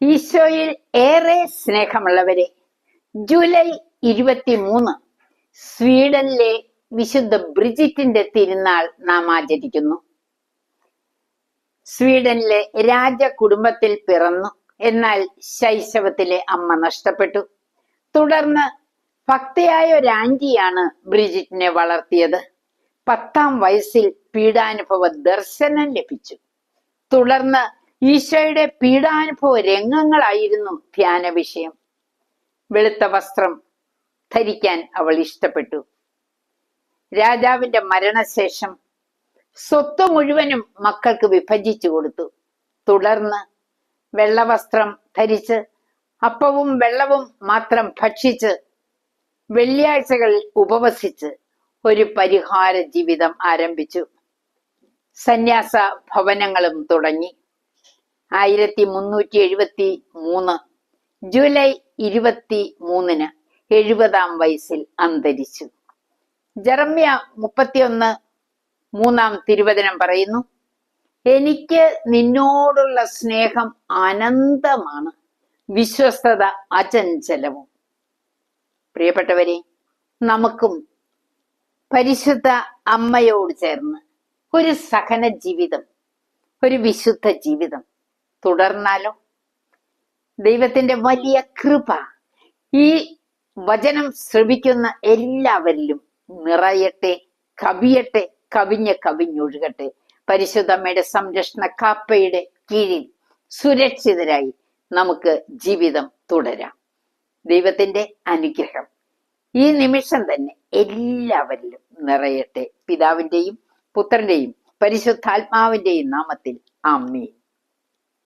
ഈശോയിൽ ഏറെ സ്നേഹമുള്ളവരെ ജൂലൈ ഇരുപത്തി മൂന്ന് സ്വീഡനിലെ വിശുദ്ധ ബ്രിജിറ്റിന്റെ തിരുനാൾ നാം ആചരിക്കുന്നു. സ്വീഡനിലെ രാജകുടുംബത്തിൽ പിറന്നു എന്നാൽ ശൈശവത്തിലെ അമ്മ നഷ്ടപ്പെട്ടു. തുടർന്ന് ഭക്തയായ ഒരു ആന്റിയാണ് ബ്രിജിറ്റിനെ വളർത്തിയത്. പത്താം വയസ്സിൽ പീഡാനുഭവ ദർശനം ലഭിച്ചു. തുടർന്ന് ഈശോയുടെ പീഡാനുഭവ രംഗങ്ങളായിരുന്നു ധ്യാന വിഷയം. വെളുത്ത വസ്ത്രം ധരിക്കാൻ അവൾ ഇഷ്ടപ്പെട്ടു. രാജാവിന്റെ മരണശേഷം സ്വത്ത് മുഴുവനും മക്കൾക്ക് വിഭജിച്ചു കൊടുത്തു. തുടർന്ന് വെള്ളവസ്ത്രം ധരിച്ച് അപ്പവും വെള്ളവും മാത്രം ഭക്ഷിച്ച് വെള്ളിയാഴ്ചകളിൽ ഉപവസിച്ച് ഒരു പരിഹാര ജീവിതം ആരംഭിച്ചു. സന്യാസ ഭവനങ്ങളും തുടങ്ങി. ആയിരത്തി മുന്നൂറ്റി എഴുപത്തി മൂന്ന് ജൂലൈ ഇരുപത്തി മൂന്നിന് എഴുപതാം വയസ്സിൽ അന്തരിച്ചു. ജറമ്യ മുപ്പത്തിയൊന്ന് മൂന്നാം തിരുവചനം പറയുന്നു എനിക്ക് നിന്നോടുള്ള സ്നേഹം അനന്തമാണ് വിശ്വസ്തത അചഞ്ചലവും. പ്രിയപ്പെട്ടവരെ നമുക്കും പരിശുദ്ധ അമ്മയോട് ചേർന്ന് ഒരു സഹന ജീവിതം ഒരു വിശുദ്ധ ജീവിതം തുടർന്നാലോ? ദൈവത്തിന്റെ വലിയ കൃപ ഈ വചനം ശ്രവിക്കുന്ന എല്ലാവരിലും നിറയട്ടെ കവിയട്ടെ കവിഞ്ഞ കവിഞ്ഞൊഴുകട്ടെ പരിശുദ്ധമ്മയുടെ സംരക്ഷണ കാപ്പയുടെ കീഴിൽ സുരക്ഷിതരായി നമുക്ക് ജീവിതം തുടരാം. ദൈവത്തിന്റെ അനുഗ്രഹം ഈ നിമിഷം തന്നെ എല്ലാവരിലും നിറയട്ടെ. പിതാവിന്റെയും പുത്രന്റെയും പരിശുദ്ധാത്മാവിന്റെയും നാമത്തിൽ ആമീൻ.